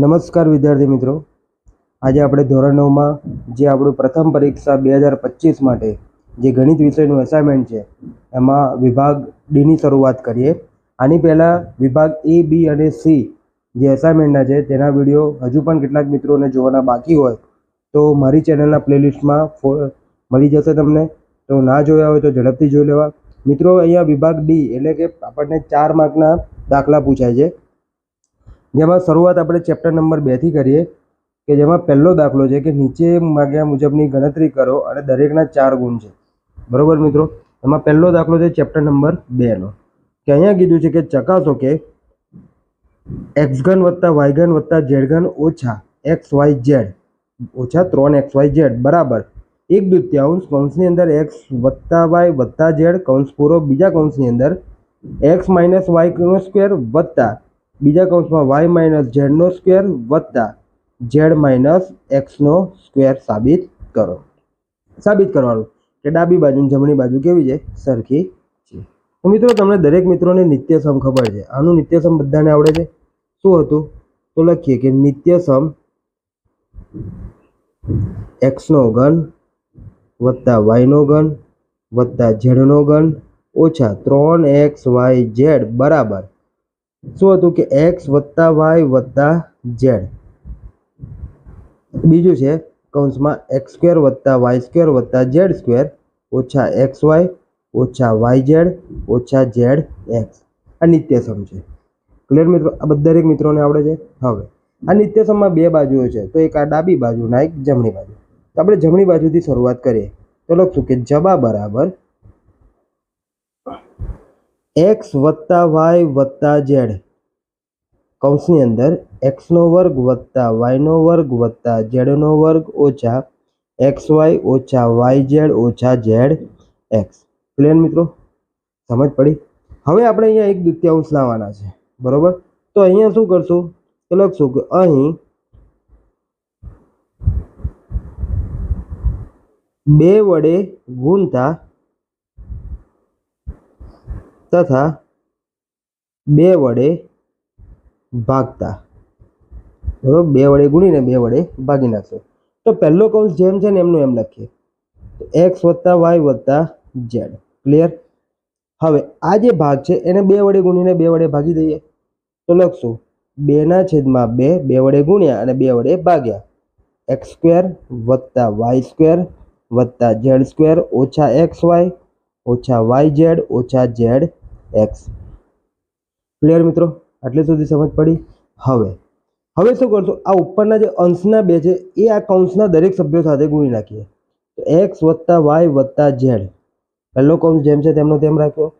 નમસ્કાર વિદ્યાર્થી મિત્રો. આજે આપણે ધોરણ નવમાં જે આપણું પ્રથમ પરીક્ષા બે હજાર પચીસ માટે જે ગણિત વિષયનું અસાઇનમેન્ટ છે, એમાં વિભાગ ડીની શરૂઆત કરીએ. આની પહેલાં વિભાગ એ બી અને સી જે અસાઇનમેન્ટના છે, તેના વીડિયો હજુ પણ કેટલાક મિત્રોને જોવાના બાકી હોય, તો મારી ચેનલના પ્લેલિસ્ટમાં ફો મળી જશે તમને. તો ના જોયા હોય તો ઝડપથી જોઈ લેવા. મિત્રો, અહીંયા વિભાગ ડી એટલે કે આપણને ચાર માર્કના દાખલા પૂછાય છે. જેમાં શરૂઆત આપણે ચેપ્ટર નંબર બેથી કરીએ, કે જેમાં પહેલો દાખલો છે કે નીચે માગ્યા મુજબની ગણતરી કરો અને દરેકના ચાર ગુણ છે. બરાબર મિત્રો? એમાં પહેલો દાખલો છે ચેપ્ટર નંબર બેનો કે અહીંયા કીધું છે કે ચકાસો કે એક્સ ઘન વત્તા વાય ઘન વત્તા ઝેડ ઘન ઓછા એક્સ વાય ઝેડ ઓછા ત્રણ એક્સ વાય ઝેડ બરાબર. એક દ્વિતીયાંશ કૌંસની અંદર એક્સ વત્તા વાય વત્તા ઝેડ કૌંસ પૂરો બીજા કૌંસની અંદર એક્સ માઇનસ વાયનો સ્ક્વેર વત્તા બીજા કૌંસમાં વાય માઇનસ ઝેડનો સ્ક્વેર વત્તા ઝેડ માઇનસ એક્સનો સ્ક્વેર સાબિત કરો. સાબિત કરવાનું. કે ડાબી બાજુ જમણી બાજુ કેવી છે? સરખી છે. તો મિત્રો તમને દરેક મિત્રોને નિત્યસમ ખબર છે. આનું નિત્યસમ બધાને આવડે છે? શું હતું? તો લખીએ કે નિત્યસમ એક્સનો ઘન વત્તા વાયનો ઘન વત્તા ઝેડનો ઘન ઓછા ત્રણ એક્સ વાય ઝેડ બરાબર શું હતું કે એક્સ વત્તા વાય વત્તા ઝેડ બીજું છે, કૌંસમાં એક્સ સ્ક્વેર વત્તા વાય સ્ક્વેર વત્તા ઝેડ સ્ક્વેર ઓછા એક્સ વાય ઓછા વાય ઝેડ ઓછા ઝેડ એક્સ આ નિત્યસમ છે. ક્લિયર મિત્રો? આ બધા દરેક મિત્રોને આવડે છે? હવે. આ નિત્યસમમાં બે બાજુઓ છે. તો એક આ ડાબી બાજુ ના એક જમણી બાજુ. તો આપણે જમણી બાજુથી શરૂઆત કરીએ. તો લખશું કે જબા બરાબર એક્સ વત્તા વાય વત્તા ઝેડ કૌંસની અંદર એક્સનો વર્ગ વત્તા વાયનો વર્ગ વત્તા ઝેડનો વર્ગ ઓછા એક્સ વાય ઓછા વાય ઝેડ ઓછા ઝેડ એક્સ ક્લિયર મિત્રો? સમજ પડી? હવે આપણે અહીંયા એક દ્વિતીયાંશ લાવવાના છે. બરોબર? તો અહીંયા શું કરશું? તો લખશું કે અહીં બે વડે ગુણતા તથા બે વડે ભાગતા. બરોબર? બે વડે ગુણીને બે વડે ભાગી નાખશો. તો પહેલો કૌંસ જેમ છે ને એમનું એમ લખીએ. તો એક્સ વત્તા વાય વત્તા ઝેડ ક્લિયર હવે આ જે ભાગ છે એને બે વડે ગુણીને બે વડે ભાગી દઈએ. તો લખશું. બેના છેદમાં બે બે વડે ગુણ્યા અને બે વડે ભાગ્યા. એક્સ સ્ક્વેર વત્તા વાય સ્ક્વેર વત્તા ઝેડ સ્ક્વેર ઓછા એક્સ વાય ઓછા વાય ઝેડ ઓછા ઝેડ એક્સ ક્લિયર મિત્રો? આટલે સુધી સમજ પડી? હવે. હવે શું કરશું? આ ઉપરના જે અંશના બે છે, એ આ કૌંસના દરેક સભ્યો સાથે ગુણી નાખીએ. તો એક્સ વત્તા વાય વત્તા ઝેડ પહેલો કૌંસ જેમ છે તેમનો તેમ રાખ્યો.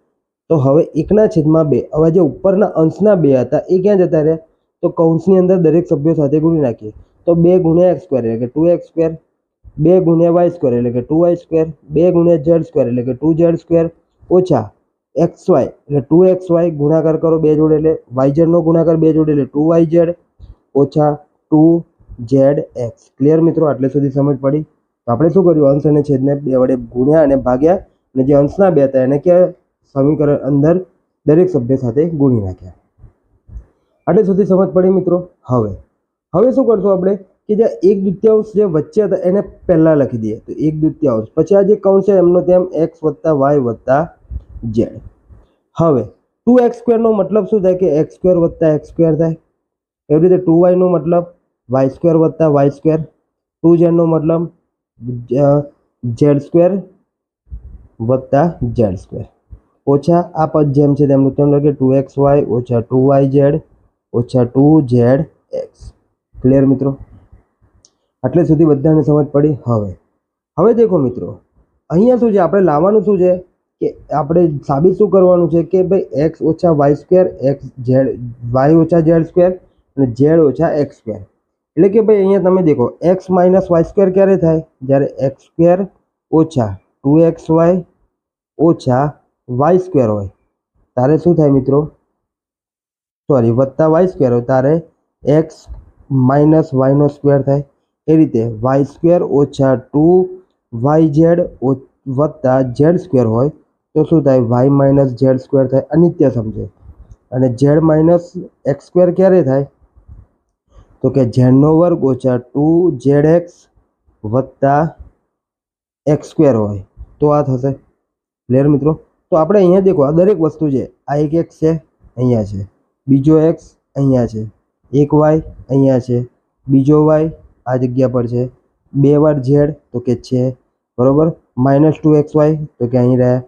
તો હવે એકના છેદમાં બે. હવે જે ઉપરના અંશના બે હતા, એ ક્યાં જતા રહ્યા? તો કૌંસની અંદર દરેક સભ્યો સાથે ગુણી નાખીએ. તો બે ગુણ્યા એક્સ સ્ક્વેર એટલે કે ટુ એક્સ સ્ક્વેર બે ગુણ્યા વાય સ્ક્વેર એટલે કે ટુ વાય સ્ક્વેર બે ગુણ્યા ઝેડ સ્ક્વેર એટલે કે ટુ ઝેડ સ્ક્વેર ઓછા એક્સ વાય એટલે ટુ એક્સ વાય ગુણાકાર કરો બે જોડે એટલે વાય ઝેડનો ગુણાકાર બે જોડે એટલે ટુ વાય ઝેડ ઓછા ટુ ઝેડ એક્સ. ક્લિયર મિત્રો? આટલે સુધી સમજ પડી. તો આપણે શું કર્યું? અંશ અને છેદને બે વડે ગુણ્યા અને ભાગ્યા. અને જે અંશના બે હતા, એને કે સમીકરણ અંદર દરેક સભ્ય સાથે ગુણી નાખ્યા. આટલે સુધી સમજ પડી મિત્રો? હવે. હવે શું કરશું આપણે? કે જે એક દ્વિતીયાંશ જે વચ્ચે હતા, એને પહેલાં લખી દઈએ. તો એક દ્વિતીયાંશ પછી આ જે કૌંસ છે, એમનો તેમ એક્સ વત્તા વાય વત્તા ઝેડ હવે ટુ એક્સ સ્ક્વેરનો મતલબ શું થાય કે એક્સ સ્ક્વેર વત્તા એક્સ સ્ક્વેર થાય? એવી રીતે ટુ વાયનો મતલબ વાય સ્ક્વેર વત્તા વાય સ્ક્વેર. ટુ ઝેડનો મતલબ ઝેડ સ્ક્વેર વત્તા ઝેડ સ્ક્વેર. ઓછા આ પદ જેમ છે તેમનું તેમ લખે ટુ એક્સ વાય ઓછા ટુ વાય ઝેડ ઓછા ટુ ઝેડ એક્સ. ક્લિયર મિત્રો? આટલે સુધી બધાને સમજ પડી. હવે હવે દેખો મિત્રો, અહીંયા શું છે? આપણે લાવવાનું શું છે? કે આપણે સાબિત શું કરવાનું છે કે ભાઈ એક્સ ઓછા Y square X Z Y ઓછા ઝેડ સ્ક્વેર અને ઝેડ ઓછા એક્સ સ્ક્વેર એટલે કે ભાઈ અહીંયા તમે દેખો એક્સ માઇનસ વાય સ્ક્વેર ક્યારે થાય? જ્યારે એક્સ સ્ક્વેર ઓછા ટુ એક્સ વાય ઓછા વાય સ્ક્વેર હોય. તારે શું થાય મિત્રો? સોરી વત્તા વાય સ્ક્વેર હોય. તારે એક્સ માઇનસ વાયનો સ્ક્વેર થાય. એ રીતે વાય સ્ક્વેર ઓછા ટુ વાય ઝેડ વત્તા ઝેડ સ્ક્વેર હોય. તો શું થાય? વાય માઇનસ ઝેડ સ્ક્વેર થાય. અનિત્ય સમજે. અને ઝેડ માઇનસ એક્સ સ્ક્વેર ક્યારે થાય? તો કે ઝેડનો વર્ગ ઓછા ટુ ઝેડ એક્સ વત્તા એક્સ સ્ક્વેર હોય. તો આ થશે. ક્લિયર મિત્રો? તો આપણે અહીંયા દેખો, આ દરેક વસ્તુ છે, આ એક એક્સ છે, અહીંયા છે. બીજો એક્સ અહીંયા છે. એક વાય અહીંયા છે. બીજો વાય આ જગ્યા પર છે. બે વાર ઝેડ તો કે છે. બરોબર? માઇનસ ટુ એક્સ વાય તો કે અહીં રહ્યા.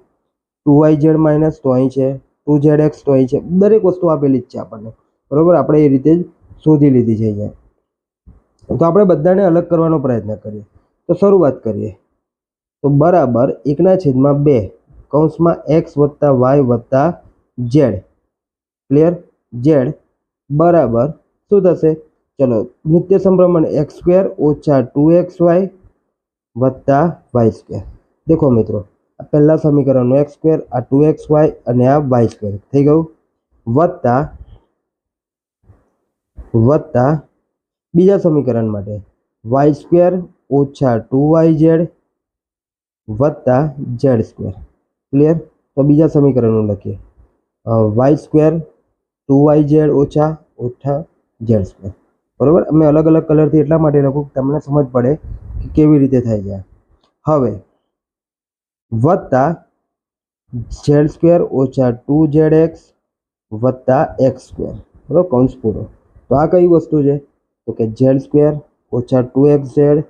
ટુ વાય ઝેડ માઇનસ તો અહીં છે, ટુ ઝેડ એક્સ તો અહીં છે, દરેક વસ્તુ આપેલી જ છે આપણને. બરાબર? આપણે એ રીતે જ શોધી લીધી છે અહીંયા. તો આપણે બધાને અલગ કરવાનો પ્રયત્ન કરીએ. તો શરૂઆત કરીએ. તો બરાબર એકના છેદમાં બે કૌંસમાં એક્સ વત્તા વાય વત્તા ઝેડ. ક્લિયર? ઝેડ બરાબર શું થશે? ચલો, નિત્ય સંભ્રમણ એક્સ સ્ક્વેર ઓછા ટુ એક્સ વાય વત્તા વાય સ્ક્વેર. દેખો મિત્રો પહેલા સમીકરણનું એક્સ સ્ક્વેર આ ટુ એક્સ વાય અને આ વાય સ્ક્વેર થઈ ગયું? વત્તા વત્તા બીજા સમીકરણ માટે. વાય સ્ક્વેર ઓછા ટુ વાય ઝેડ વત્તા ઝેડ સ્ક્વેર ક્લિયર તો બીજા સમીકરણનું લખીએ. Y square two Y Z ઓછા ઓછા ઝેડ સ્ક્વેર બરાબર? અમે અલગ અલગ કલરથી એટલા માટે લખું કે તમને સમજ પડે કે કેવી રીતે થાય છે હવે વત્તા ઝેડ સ્ક્વેર ઓછા ટુ ઝેડ એક્સ વત્તા એક્સ સ્ક્વેર. બરાબર? કૌંસ પૂરો. તો આ કઈ વસ્તુ છે? તો કે ઝેડ સ્ક્વેર ઓછા ટુ એક્સ ઝેડ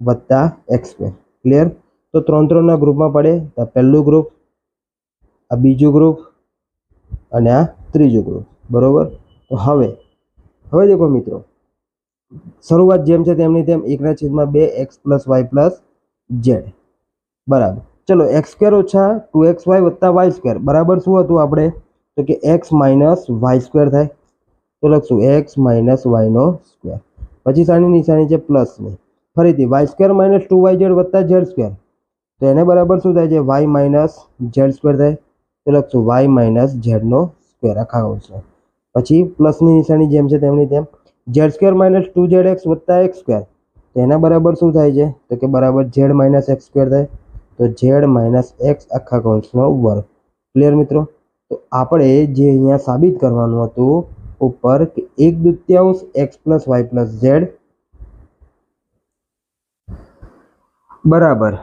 વત્તા એક્સ સ્ક્વેર. ક્લિયર? તો ત્રણ ત્રણના ગ્રુપમાં પડે. તો પહેલું ગ્રુપ, આ બીજું ગ્રુપ અને આ ત્રીજું ગ્રુપ. બરાબર? તો હવે હવે દેખો મિત્રો. શરૂઆત જેમ છે તેમની તેમ એકના છેદમાં બે X plus Y plus Z. બરાબર. ચલો એક્સ સ્ક્વેર ઓછા ટુ એક્સ વાય વત્તા વાય સ્ક્વેર. બરાબર શું હતું આપણે? તો કે એક્સ માઇનસ વાય સ્ક્વેર થાય. તો લખશું એક્સ માઇનસ વાયનો સ્ક્વેર. પછી સાની નિશાની છે પ્લસની ફરીથી Y square minus two Y Z વત્તા ઝેડ સ્ક્વેર. તો એને બરાબર શું થાય છે? વાય માઇનસ ઝેડ સ્ક્વેર થાય. તો લખશું વાય માઇનસ ઝેડનો સ્ક્વેર. આખા આવશે. પછી પ્લસની નિશાની જેમ છે તેમની તેમ. Z square minus two Z X વત્તા એક્સ સ્ક્વેર. તો એના બરાબર શું થાય છે? તો કે બરાબર ઝેડ માઇનસ એક્સ સ્ક્વેર થાય. તો ઝેડ માઇનસ એક્સ આખા કૌંસનો વર્ગ ક્લિયર મિત્રો? તો આપણે જે અહીંયા સાબિત કરવાનું હતું ઉપર કે એક દૃત્યાંશ X plus Y plus Z બરાબર.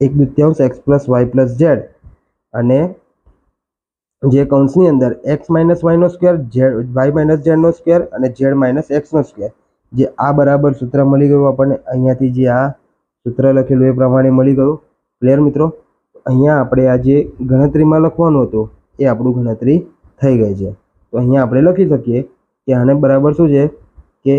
એક દૃત્યાંશ X plus Y plus Z અને જે કૌંસની અંદર એક્સ માઇનસ વાયનો સ્ક્વેર ઝેડ વાય માઇનસ ઝેડનો સ્ક્વેર અને ઝેડ માઇનસ એક્સનો સ્ક્વેર જે આ બરાબર સૂત્ર મળી ગયું આપણને. અહીંયાથી જે આ સૂત્ર લખેલું એ પ્રમાણે મળી ગયું. ક્લિયર મિત્રો? અહીંયા આપણે આ જે ગણતરીમાં લખવાનું હતું, એ આપણું ગણતરી થઈ ગઈ છે. તો અહીંયા આપણે લખી શકીએ કે આને બરાબર શું છે? કે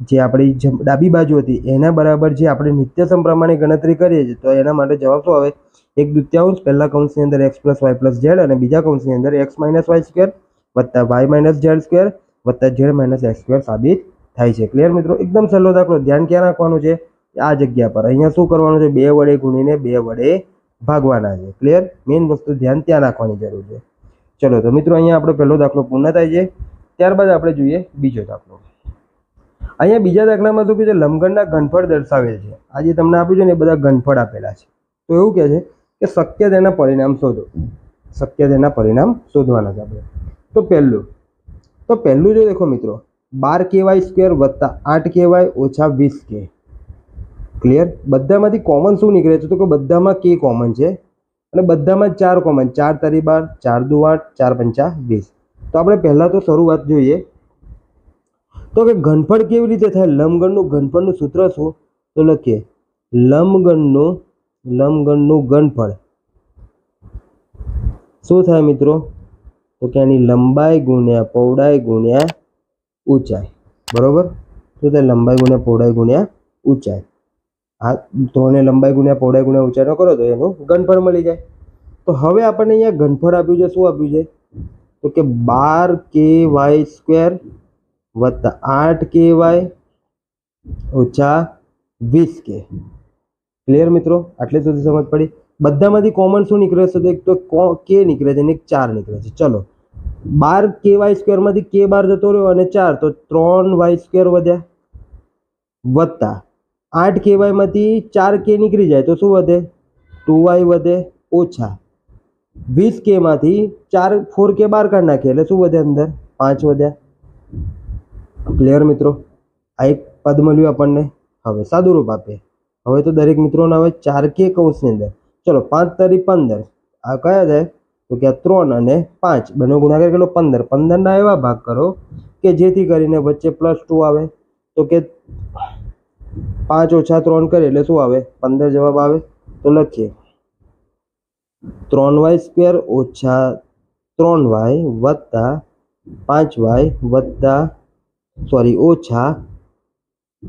જે આપણી ડાબી બાજુ હતી, એના બરાબર જે આપણે નિત્યસમ પ્રમાણે ગણતરી કરીએ છીએ, તો એના માટે જવાબ શું આવે? એક દ્વિત્યાંશ પહેલા કૌંસની અંદર X plus Y plus Z અને બીજા કૌંસની અંદર એક્સ માઇનસ વાય સ્ક્વેર વત્તા વાય માઇનસ ઝેડ સ્ક્વેર વત્તા ઝેડ માઇનસ એક્સ સ્ક્વેર સાબિત થાય છે. ક્લિયર મિત્રો? એકદમ સહેલો દાખલો. ધ્યાન ક્યાં રાખવાનું છે? આ જગ્યા પર. અહીંયા શું કરવાનું છે? બે વડે ગુણીને બે વડે ભાગવાના છે. ક્લિયર મેઇન વસ્તુ ધ્યાન ત્યાં રાખવાની જરૂર છે. ચલો, તો મિત્રો, અહીંયા આપણો પહેલો દાખલો પૂર્ણ થાય છે. ત્યારબાદ આપણે જોઈએ બીજો દાખલો. અહીંયા બીજા દાખલામાં શું કહે છે? લંબઘનના ઘનફળ દર્શાવેલ છે. આજે તમને આપ્યું છે ને, એ બધા ઘનફળ આપેલા છે. તો એવું કહે છે કે શક્ય તેના પરિણામ શોધો. શક્ય તેના પરિણામ શોધવાના છે આપણે. તો પહેલું તો પહેલું જો દેખો મિત્રો, બાર કેવાય સ્ક્વેર વત્તા આઠ કેવાય ઓછા વીસ કે. ક્લિયર બધામાંથી કોમન શું નીકળે છે? તો કે બધામાં કે કોમન છે. અને બધામાં ચાર કોમન ચાર તારી બાર ચાર દુ આઠ ચાર પંચા વીસ તો આપણે પહેલાં તો શરૂઆત જોઈએ. તો કે ઘનફળ કેવી રીતે થાય? લંબગણનું ઘનફળનું સૂત્ર શું? તો લખીએ. લંબગણનું લંબગણનું ઘનફળ. શું થાય મિત્રો? તો કે આની લંબાઈ ગુણ્યા પહોળાઈ ગુણ્યા ઊંચાઈ. બરોબર? શું થાય લંબાઈ ગુણ્યા પહોળાઈ ગુણ્યા ઊંચાઈ. આ ત્રણે લંબાઈ ગુણ્યા પહોળાઈ ગુણ્યા ઊંચાઈનો કરો તો એનું ઘનફળ મળી જાય. તો હવે આપણને અહીંયા ઘનફળ આપ્યું છે, શું આપ્યું છે? તો કે બાર કે વાય સ્ક્વેર વત્તા આઠ કે વાય ઓછા વીસ કે. ક્લિયર મિત્રો? આટલે સુધી સમજ પડી. બધામાંથી કોમન શું નીકળે છે? તો એક તો કો- નીકળે છે અને એક ચાર નીકળે છે. ચલો. બાર કે વાય સ્ક્વેરમાંથી કે બાર જતો રહ્યો અને ચાર, તો ત્રણ વાય સ્ક્વેર વધ્યા. વત્તા આઠ કે વાયમાંથી ચાર કે નીકળી જાય તો શું વધે? ટુ વાય વધે ઓછા. વીસ કેમાંથી ચાર, ફોર કે બાર કાઢ નાખીએ એટલે શું વધે અંદર? પાંચ વધ્યા. ક્લિયર મિત્રો? આ એક પદ મળ્યું આપણને. હવે સાદુરૂપ આપીએ. હવે તો દરેક મિત્રોને હવે ચાર કે કૌંસની અંદર. ચલો, પાંચ તારી પંદર. આ કયા થાય તો કે આ ત્રણ અને પાંચ. બંને ગુણાકાર કેટલો? પંદર. પંદરના એવા ભાગ કરો કે જેથી કરીને વચ્ચે પ્લસ ટુ આવે. તો કે પાંચ ઓછા ત્રણ કરીએ એટલે શું આવે? પંદર જવાબ આવે. તો લખીએ. ત્રણ વાય સ્ક્વેર ઓછા ત્રણ વાય વત્તા પાંચ વાય વત્તા સોરી, ઓછા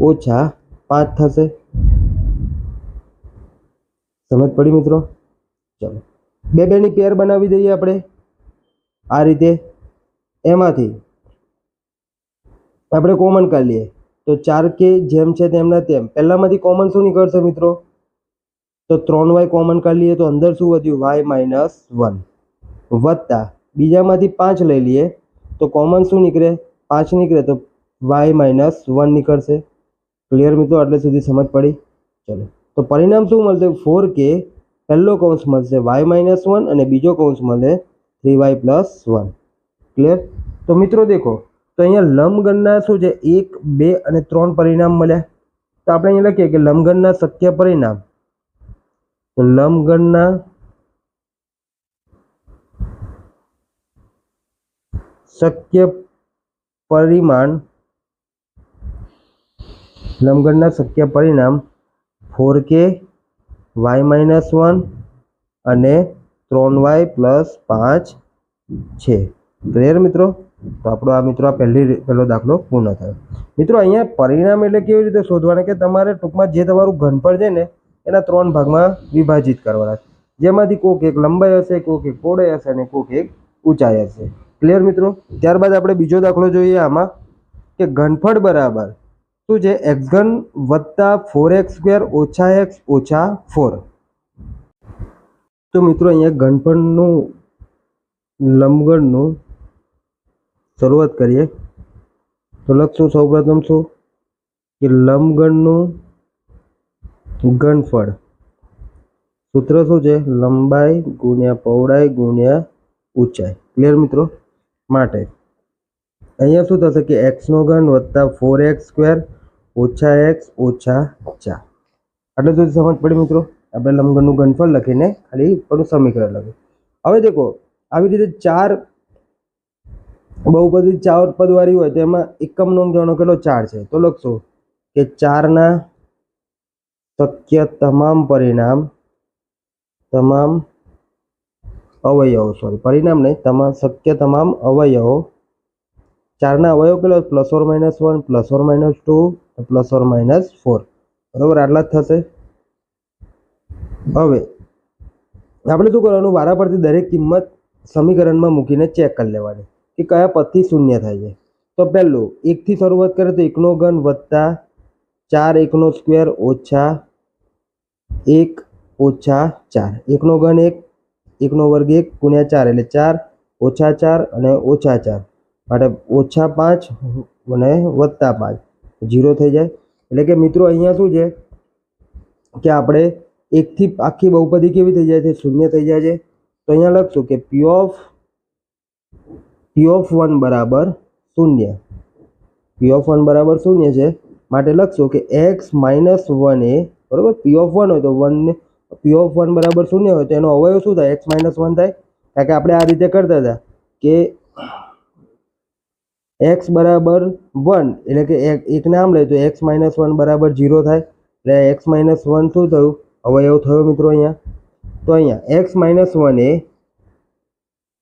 ઓછા પાંચ થશે. સમજ પડી મિત્રો? ચલો. બે બેની પેર બનાવી દઈએ આપણે. આ રીતે. એમાંથી આપણે કોમન કાઢી લઈએ. તો ચાર કે જેમ છે તેમના તેમ. પહેલાંમાંથી કોમન શું નીકળશે મિત્રો? તો ત્રણ વાય કોમન કાઢી લઈએ તો અંદર શું વધ્યું? વાય માઇનસ વન વત્તા બીજામાંથી પાંચ લઈ લઈએ તો કોમન શું નીકળે? પાંચ નીકળે તો વાય માઇનસ વન નીકળશે. ક્લિયર મિત્રો? એટલે સુધી સમજ પડી? ચલો. તો પરિણામ શું મળશે? ફોર કે પહેલો કૌંસ મળશે વાય માઇનસ વન અને બીજો કૌંસ મળે three Y plus one clear તો મિત્રો, દેખો. તો અહીંયા લંબગણના શું છે? એક, બે અને ત્રણ પરિણામ મળ્યા. તો આપણે અહીંયા લખીએ કે લંબગણના શક્ય પરિણામ. લંબગણના શક્ય પરિમાણ, લંબગણના શક્ય પરિણામ ફોર કે વાય માઇનસ વન અને ત્રણ વાય પ્લસ પાંચ છે. ક્લિયર મિત્રો? તો આપણો આ મિત્રો આ પહેલી પહેલો દાખલો પૂર્ણ થયો. મિત્રો અહીંયા પરિણામ એટલે કેવી રીતે શોધવાના કે તમારે ટૂંકમાં જે તમારું ઘનફળ છે ને, એના ત્રણ ભાગમાં વિભાજિત કરવાના છે. જેમાંથી કોક એક લંબાઈ હશે, કોક એક પહોળાઈ હશે અને કોક એક ઊંચાઈ હશે. ક્લિયર મિત્રો? ત્યારબાદ આપણે બીજો દાખલો જોઈએ આમાં કે ઘનફળ બરાબર શું છે? એક્સ ઘન વત્તા ફોર એક્સ સ્ક્વેર ઓછા એક્સ ઓછા ફોર તો મિત્રો અહીંયા ઘનફળનું લંબગણનું શરૂઆત કરીએ. તો લખશું સૌપ્રથમ શું? કે લંબગણનું ગણફળ સૂત્ર શું છે? લંબાઈ ગુણ્યા પહોળાઈ ગુણ્યા ઊંચાઈ. ક્લિયર મિત્રો? માટે. અહીંયા શું થશે કે એક્સનો ઘન વત્તા ફોર એક્સ સ્ક્વેર ઓછા એક્સ ઓછા ચાર. આટલે સુધી સમજ પડી મિત્રો? આપણે લંબગણનું ગણફળ લખીને ખાલી ઉપરનું સમીકરણ લખ્યું હવે દેખો, આવી રીતે ચાર બહુપદી ચાર પદવાળી હોય તો એમાં એકમ નોંધ જાણો કેટલો ચાર છે? તો લખશો કે ચારના શક્ય તમામ પરિણામ, તમામ અવયવો સોરી પરિણામ નહીં, તમામ શક્ય તમામ અવયવો, ચારના અવયવ કેટલો? Plus or minus one plus or minus two plus or minus four બરાબર? આટલા જ થશે. હવે, આપણે શું કરવાનું? વારા પરથી દરેક કિંમત સમીકરણમાં મૂકીને ચેક કરી લેવાની. કે કયા પદથી શૂન્ય થાય છે? તો પહેલું, એકથી શરૂઆત કરીએ તો એકનો ઘન વત્તા ચાર એકનો સ્ક્વેર ઓછા એક ઓછા ચાર. એકનો ઘન એક, એકનો વર્ગ એક ગુણ્યા ચાર એટલે ચાર ઓછા ચાર અને ઓછા ચાર. માટે ઓછા પાંચ અને વત્તા પાંચ. જીરો થઈ જાય. એટલે કે મિત્રો, અહીંયા શું છે? કે આપણે એકથી આખી બહુપદી કેવી થઈ જાય છે? શૂન્ય થઈ જાય છે. તો અહીંયા લખશું કે P of P of one બરાબર શૂન્ય. પી ઓફ વન બરાબર શૂન્ય છે. માટે લખશો કે એક્સ માઇનસ વન એ, બરાબર? પી ઓફ વન હોય તો વનને પી ઓફ વન બરાબર શૂન્ય હોય તો એનો અવયવ શું થાય? એક્સ માઇનસ વન થાય. કારણ કે આપણે આ રીતે કરતા હતા કે એક્સ બરાબર વન એટલે કે એક નામ લે તો એક્સ માઇનસ વન બરાબર ઝીરો થાય. એટલે એક્સ માઇનસ વન શું થયું? અવયવ થયો મિત્રો અહીંયા. તો અહીંયા એક્સ માઇનસ વન એ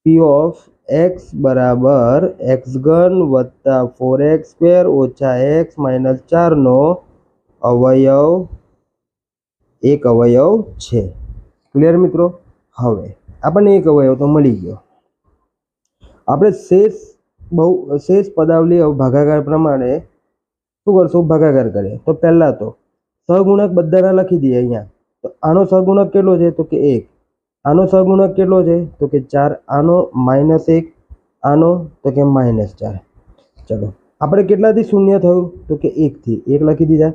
પી ઓફ એક્સ બરાબર એક્સ ઘન વત્તા ફોર એક્સ સ્ક્વેર ઓછા એક્સ માઇનસ ચારનો અવયવ, એક અવયવ છે. ક્લિયર મિત્રો? હવે આપણને એક અવયવ તો મળી ગયો. આપણે શેષ બહુ, શેષ પદાવલી ભાગાકાર પ્રમાણે શું કરશું? ભાગાકાર કરીએ. તો પહેલાં તો સહગુણક બધાના લખી દઈએ અહીંયા. તો આનો સહગુણક કેટલો છે? તો કે એક. આનો સહગુણક કેટલો છે? તો કે ચાર આનો માઇનસ એક, આનો તો કે માઇનસ ચાર. ચલો, આપણે કેટલાથી શૂન્ય થયું? તો કે એકથી. એક લખી દીધા.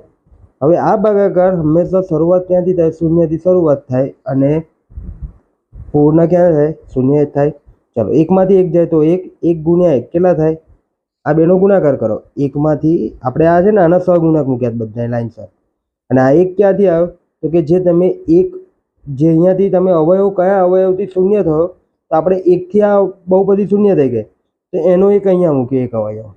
હવે આ ભાગાકાર હંમેશા શરૂઆત ક્યાંથી થાય? શૂન્યથી શરૂઆત થાય અને પૂર્ણ ક્યાં થાય? શૂન્ય થાય. ચલો, એકમાંથી એક જાય તો એક એક ગુણ્યા એક કેટલા થાય? આ બેનો ગુણાકાર કરો. એકમાંથી આપણે આ છે ને આના સહગુણક મૂક્યા બધા લાઈનસર અને આ એક ક્યાંથી આવ્યો? તો કે જે તમે એક જે અહીંયાથી તમે અવયવ કયા અવયવથી શૂન્ય થયો તો આપણે એકથી આ બહુ બધી શૂન્ય થઈ ગઈ. તો એનો એક અહીંયા મૂક્યો એક અવયવ.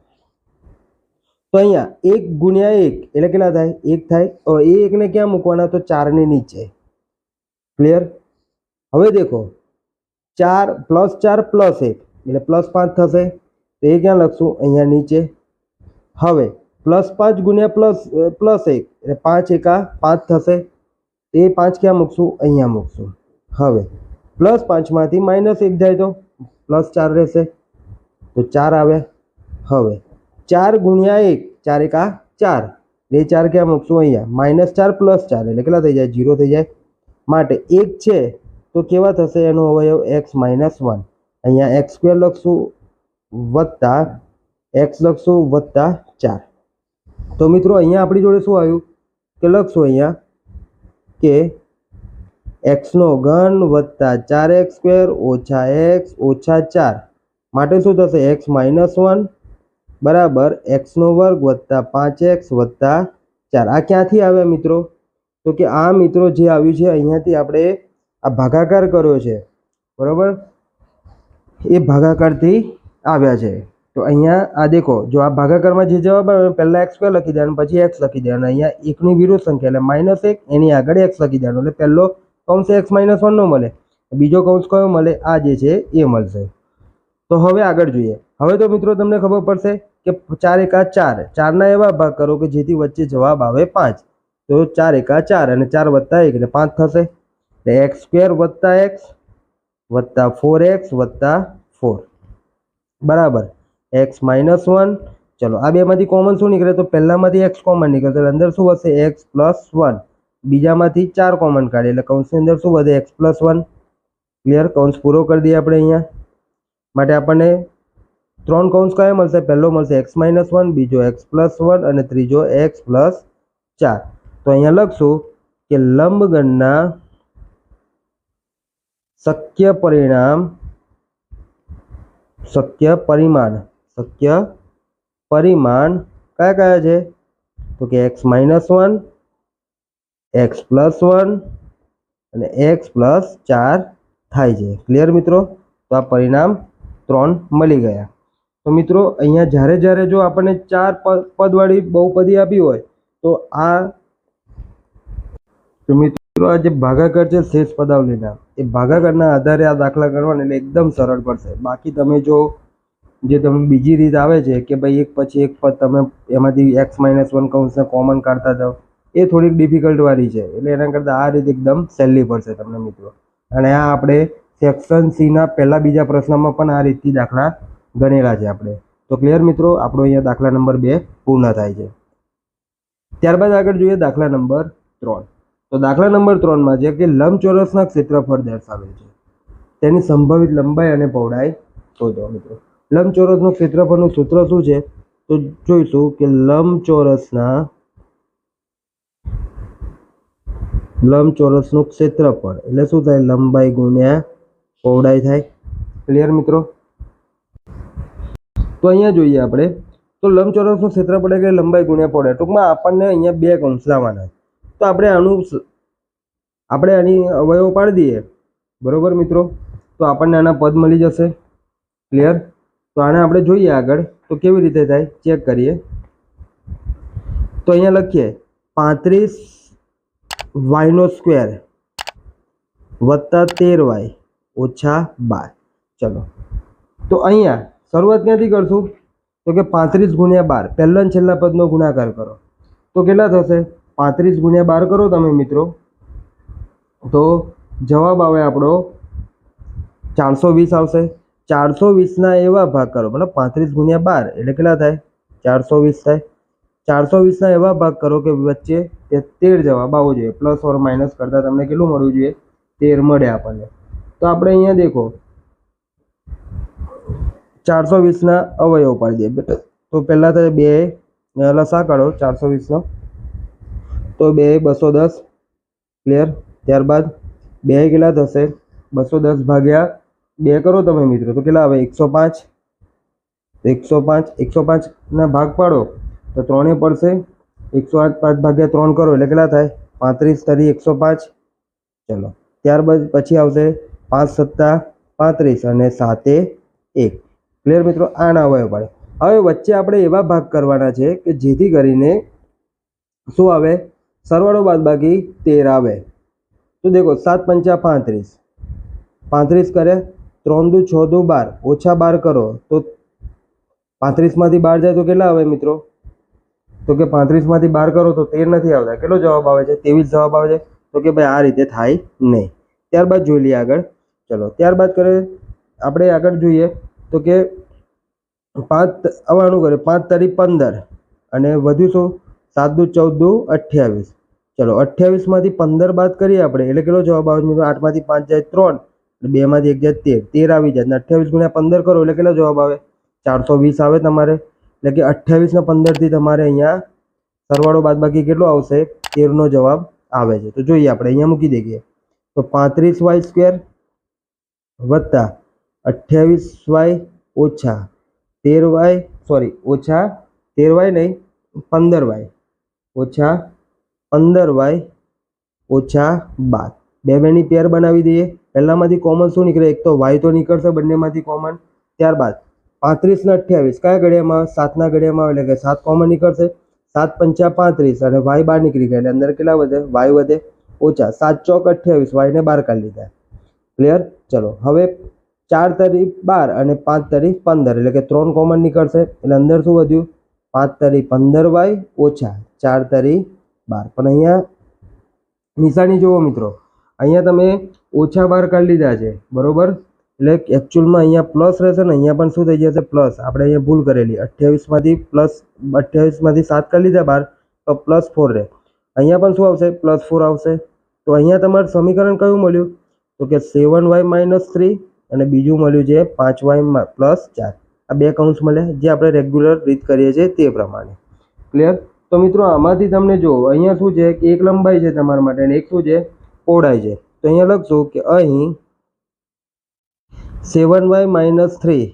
તો અહીંયા એક ગુણ્યા એક એટલે કેટલા થાય? એક થાય. હવે એ એકને ક્યાં મૂકવાના? તો ચારની નીચે. ક્લિયર હવે દેખો. ચાર પ્લસ ચાર પ્લસ એક એટલે પ્લસ પાંચ થશે. તો એ ક્યાં લખશું? અહીંયા નીચે. હવે પ્લસ પાંચ ગુણ્યા પ્લસ પ્લસ એક એટલે પાંચ એકા પાંચ થશે. એ પાંચ ક્યાં મૂકશું? અહીંયા મૂકશું. હવે પ્લસ પાંચમાંથી માઇનસ એક જાય તો? પ્લસ ચાર રહેશે. તો ચાર આવે. હવે, ચાર ગુણ્યા એક, ચાર એકા ચાર. બે ચાર ક્યાં મૂકશું? અહીંયા. માઇનસ ચાર પ્લસ ચાર. એટલે કેટલા થઈ જાય? જીરો થઈ જાય. માટે એક છે, તો કેવા થશે? એનો અવયવ એક્સ માઇનસ વન અહીંયા એક્સ સ્ક્વેર લખશું વત્તા એક્સ લખશું વત્તા ચાર. તો મિત્રો, અહીંયા આપણી જોડે શું આવ્યું? કે લખશું અહીંયા કે એક્સનો ઘન વત્તા ચાર એક્સ સ્ક્વેર ઓછા એક્સ ઓછા ચાર. માટે શું થશે? એક્સ માઇનસ વન બરાબર એક્સનો વર્ગ વત્તા પાંચ એક્સ વત્તા ચાર. આ ક્યાંથી આવ્યા મિત્રો? તો કે આ મિત્રો જે આવ્યું છે, અહીંયાથી આપણે આ ભાગાકાર કર્યો છે. બરાબર? એ ભાગાકારથી આવ્યા છે. તો અહીંયા, આ દેખો, જો આ ભાગાકારમાં જે જવાબ આવે પહેલાં એક્સ સ્ક્વેર લખી દેવાનું, પછી એક્સ લખી દેવાનું. અહીંયા એકની વિરુદ્ધ સંખ્યા એટલે માઇનસ એક, એની આગળ એક્સ લખી દેવાનું. એટલે પહેલો કૌંસ એક્સ માઇનસ વનનો મળે. બીજો કૌંસ કયો મળે? આ જે છે, એ મળશે. તો હવે આગળ જોઈએ. હવે તો મિત્રો તમને ખબર પડશે કે ચાર એકા ચાર. ચારના એવા ભાગ કરો કે જેથી વચ્ચે જવાબ આવે પાંચ. તો ચાર એકા ચાર અને ચાર વત્તા એક, એટલે પાંચ થશે. એટલે એક્સ સ્ક્વેર વત્તા એક્સ વત્તા ફોર એક્સ વત્તા ફોર બરાબર. એક્સ માઇનસ વન ચલો, આ બેમાંથી કોમન શું નીકળે? તો પહેલામાંથી એક્સ કોમન નીકળે. તો અંદર શું વધશે એક્સ પ્લસ વન બીજામાંથી ચાર કોમન કાઢીએ એટલે કૌંસની અંદર શું વધે? એક્સ પ્લસ વન ક્લિયર કૌંસ પૂરો કરી દઈએ આપણે અહીંયા. માટે આપણને ત્રણ કૌંસ કયા મળશે? પહેલો મળશે એક્સ માઇનસ વન બીજો એક્સ પ્લસ વન અને ત્રીજો એક્સ પ્લસ ચાર. તો અહીંયા લખશું કે લંબગણના શક્ય પરિણામ, શક્ય પરિમાણ. શક્ય પરિમાણ કયા કયા છે? તો કે X minus one X plus one અને એક્સ પ્લસ ચાર થાય છે. ક્લિયર મિત્રો? તો આ પરિણામ ત્રણ મળી ગયા. તો મિત્રો, અહીંયા જ્યારે જ્યારે જો આપણને ચાર પદવાળી બહુપદી આપી હોય, તો આ મિત્રો, આ જે ભાગાકાર છે શેષ પદાવલીના, એ ભાગાકારના આધારે આ દાખલા ગણવાના એટલે એકદમ સરળ પડશે. બાકી તમે જો જે તમે બીજી રીત આવે છે કે ભાઈ એક પછી એક પદ તમે એમાંથી એક્સ માઇનસ વન કૌંસને કોમન કાઢતા જાઓ, એ થોડીક ડિફિકલ્ટવાળી છે. એટલે એના કરતાં આ રીત એકદમ સહેલી પડશે તમને મિત્રો. અને આ આપણે સેક્શન સીના પહેલાં બીજા પ્રશ્નમાં પણ આ રીતથી દાખલા ગણેલા છે આપણે. તો ક્લિયર મિત્રો? આપણો અહીંયા દાખલા નંબર બે પૂર્ણ થાય છે. ત્યારબાદ આગળ જોઈએ દાખલા નંબર ત્રણ. તો દાખલા નંબર ત્રણમાં છે કે લંબચોરસના ક્ષેત્રફળ દર્શાવે છે. તેની સંભવિત લંબાઈ અને પહોળાઈ શોધો મિત્રો. લંબચોરસનું ક્ષેત્રફળનું સૂત્ર શું છે? તો જોઈશું કે લંબચોરસના લંબચોરસનું ક્ષેત્રફળ એટલે શું થાય? લંબાઈ ગુણ્યા પહોળાઈ થાય. ક્લિયર મિત્રો? તો અહીંયા જોઈએ આપણે. તો લંબચોરસનું ક્ષેત્રફળ એટલે લંબાઈ ગુણ્યા પહોળાઈ. ટૂંકમાં આપણને અહીંયા બે કૌંસ લાવવાના તો આપણે આનું આપણે આની અવયવ પાડી દઈએ. બરોબર મિત્રો? તો આપણને આના પદ મળી જશે. ક્લિયર તો આને આપણે જોઈએ આગળ. તો કેવી રીતે થાય? ચેક કરીએ. તો અહીંયા લખીએ. પાંત્રીસ વાયનો સ્ક્વેર વત્તા તેર વાય ઓછા બાર. ચલો. તો અહીંયા શરૂઆત ક્યાંથી કરશું? તો કે પાંત્રીસ ગુણ્યા બાર. પહેલાં છેલ્લા પદનો ગુણાકાર કરો. તો કેટલા થશે? પાંત્રીસ ગુણ્યા બાર કરો તમે મિત્રો. તો જવાબ આવે આપણો ચારસો વીસ આવશે. ચારસો વીસના એવા ભાગ કરો મતલબ પાંત્રીસ ગુણ્યા બાર, એટલે કેટલા થાય? ચારસો વીસ થાય. ચારસો વીસના એવા ભાગ કરો કે વચ્ચે તેર જવાબ આવવો જોઈએ, પ્લસ ઓર માઇનસ કરતાં તમને કેટલું મળવું જોઈએ? તેર મળે આપણને. તો આપણે અહીંયા દેખો, ચારસો વીસના અવયવ પાડી દઈએ. તો પહેલાં તો બે લસા કાઢો? ચારસો વીસનો તો બે, બસો દસ, ક્લિયર? ત્યારબાદ બે કેટલા થશે? બસો દસ ભાગ્યા બે કરો તમે મિત્રો. તો કેટલા આવે? એકસો પાંચ. એકસો પાંચ. એકસો પાંચના ભાગ પાડો. તો ત્રણે પડશે. એકસો આઠ પાંચ ભાગ્યા ત્રણ કરો એટલે કેટલા થાય? પાંત્રીસ તરી એકસો પાંચ. ચલો. ત્યારબાદ પછી આવશે પાંચ સત્તા પાંત્રીસ અને સાતે એક. ક્લિયર મિત્રો? આ ના અવયવ પડે હવે વચ્ચે આપણે એવા ભાગ કરવાના છે કે જેથી કરીને શું આવે? સરવાળો બાદ બાકી તેર આવે. તો દેખો, સાત પંચા પાંત્રીસ. પાંત્રીસ કરે ત્રણ દુ, છ દુ, બાર. ઓછા બાર કરો. તો પાંત્રીસમાંથી બાર જાય તો કેટલા આવે મિત્રો? તો કે પાંત્રીસમાંથી બાર કરો તો તેર નથી આવતા. કેટલો જવાબ આવે છે? ત્રેવીસ જવાબ આવે છે? તો કે ભાઈ આ રીતે થાય નહીં. ત્યારબાદ જોઈ લઈએ આગળ. ચલો, ત્યારબાદ કરે, આપણે આગળ જોઈએ. તો કે પાંચ આવવાનું કરે, પાંચ તારીખ પંદર. અને વધુ શું સાત દુ, ચૌદ દુ, અઠ્યાવીસ. ચલો અઠ્યાવીસમાંથી પંદર બાદ કરીએ આપણે. એટલે કેટલો જવાબ આવે છે મિત્રો? આઠમાંથી પાંચ જાય ત્રણ. અને બેમાંથી એક જાય તેર. તેર આવી જાય. અને અઠ્યાવીસ ગુણ્યા પંદર કરો એટલે કેટલો જવાબ આવે? ચારસો વીસ આવે તમારે. એટલે કે અઠ્યાવીસના પંદરથી તમારે અહીંયા સરવાળો બાદબાકી કેટલો આવશે? તેરનો જવાબ આવે છે. તો જોઈએ આપણે. અહીંયા મૂકી દઈએ. તો પાંત્રીસ વાય સ્ક્વેર વત્તા અઠ્યાવીસ વાય ઓછા તેર વાય, સોરી, ઓછા તેર વાય નહીં, પંદર વાય. ઓછા પંદર વાય ઓછા બાર. બે બેની પેર બનાવી દઈએ. પહેલામાંથી કોમન શું નીકળે? એક તો વાય તો નીકળશે બંનેમાંથી કોમન ત્યારબાદ પાંત્રીસ ને અઠ્યાવીસ. કયા ઘડિયામાં સાતના ઘડિયામાં એટલે કે સાત કોમન નીકળશે. સાત પંચા પાંત્રીસ અને વાય બાર નીકળી ગયા. એટલે અંદર કેટલા વધે? વાય વધે ઓછા સાત ચોક અઠ્યાવીસ. વાયને બાર કાઢી લીધા. ક્લિયર ચલો. હવે ચાર તરી બાર અને પાંચ તરી પંદર. એટલે કે ત્રણ કોમન નીકળશે. એટલે અંદર શું વધ્યું? પાંચ તરી પંદર વાય ઓછા ચાર તરી બાર. પણ અહીંયા નિશાની જુઓ મિત્રો. અહીંયા તમે ઓછા બાર કાઢી લીધા છે, બરોબર? એટલે એકચ્યુઅલમાં અહીંયા પ્લસ રહેશે ને, અહીંયા પણ શું થઈ જશે પ્લસ આપણે અહીંયા ભૂલ કરેલી. અઠ્યાવીસમાંથી પ્લસ અઠ્યાવીસમાંથી સાત કાઢી લીધા બાર, તો પ્લસ ફોર રહે. અહીંયા પણ શું આવશે? પ્લસ ફોર આવશે. તો અહીંયા તમારું સમીકરણ કયું મળ્યું? તો કે સેવન વાય માઇનસ થ્રી અને બીજું મળ્યું છે પાંચ વાય પ્લસ ચાર. આ બે કાઉન્ટ્સ મળ્યા જે આપણે રેગ્યુલર રીત કરીએ છીએ તે પ્રમાણે. ક્લિયર તો મિત્રો, આમાંથી તમને જો અહીંયા શું છે? કે એક લંબાઈ છે તમારા માટે અને એક શું છે? પહોળાઈ છે. તો અહીંયા લખશું કે અહીં સેવન વાય માઇનસ થ્રી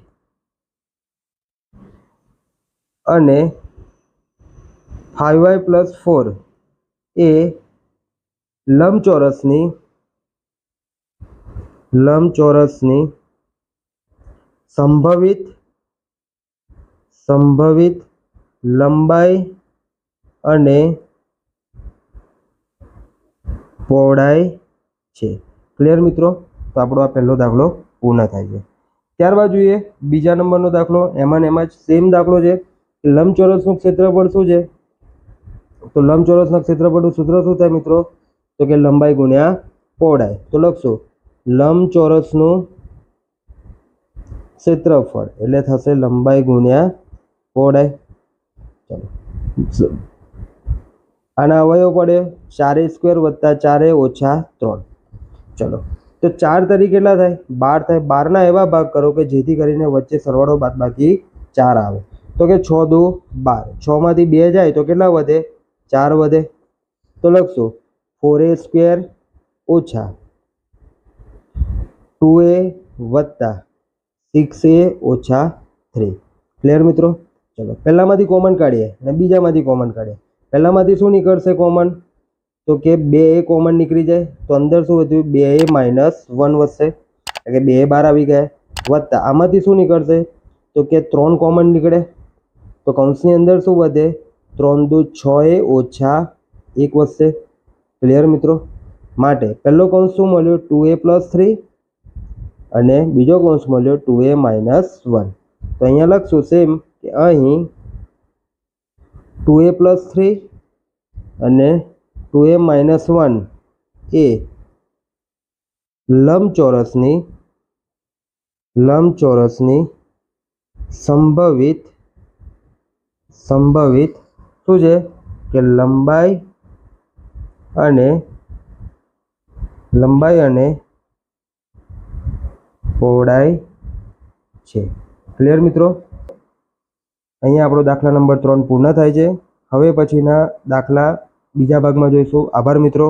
અને ફાઇવ વાય પ્લસ ફોર એ લંબચોરસની લંબચોરસની સંભવિત સંભવિત લંબાઈ અને પહોળાઈ છે. ક્લિયર મિત્રો? તો આપણો આ પહેલો દાખલો પૂર્ણ થાય છે. ત્યારબાદ જોઈએ બીજા નંબરનો દાખલો. એમાં ને એમાં જ સેમ દાખલો છે. લંબચોરસનું ક્ષેત્રફળ શું છે? તો લંબચોરસના ક્ષેત્રફળનું સૂત્ર શું થાય મિત્રો? તો કે લંબાઈ ગુણ્યા પહોળાઈ. તો લખશું. લંબચોરસનું ક્ષેત્રફળ. એટલે થશે લંબાઈ ગુણ્યા પહોળાઈ. ચલો. આના અવયવ પડે ચારે સ્ક્વેર વત્તા ચારે ઓછા ત્રણ. ચલો. તો ચાર તરી કેટલા થાય? બાર થાય. બારના એવા ભાગ કરો કે જેથી કરીને વચ્ચે સરવાળો બાદબાકી ચાર આવે. તો કે છ દો બાર. છમાંથી બે જાય તો કેટલા વધે? ચાર વધે. તો લખશું. ફોર એ સ્ક્વેર ઓછા ટુ એ વત્તા સિક્સ એ ઓછા થ્રી ક્લિયર મિત્રો? ચલો. પહેલાંમાંથી કોમન કાઢીએ અને બીજામાંથી કોમન કાઢીએ. પહેલામાંથી શું નીકળશે કોમન તો કે બે એ કોમન નીકળી જાય, તો અંદર શું વધ્યું? બે એ માઇનસ વન વધશે. એટલે કે બે બાર આવી ગયા. વધતા આમાંથી શું નીકળશે? તો કે ત્રણ કોમન નીકળે. તો કૌંસની અંદર શું વધે? ત્રણ દુ છ એ ઓછા એક વધશે. ક્લિયર મિત્રો? માટે પહેલો કૌંસ શું મળ્યો? ટુ એ પ્લસ થ્રી અને બીજો કૌંસ મળ્યો ટુ એ માઇનસ વન તો અહીંયા લખશું સેમ કે અહીં ટુ એ પ્લસ થ્રી અને ટુ એ માઇનસ વન એ લંબચોરસની લંબચોરસની સંભવિત સંભવિત શું છે? કે લંબાઈ અને લંબાઈ અને પહોળાઈ છે. ક્લિયર મિત્રો? અહીંયા આપણો દાખલા નંબર ત્રણ પૂર્ણ થાય છે. હવે પછીના દાખલા બીજા ભાગમાં જોઈશું. આભાર મિત્રો.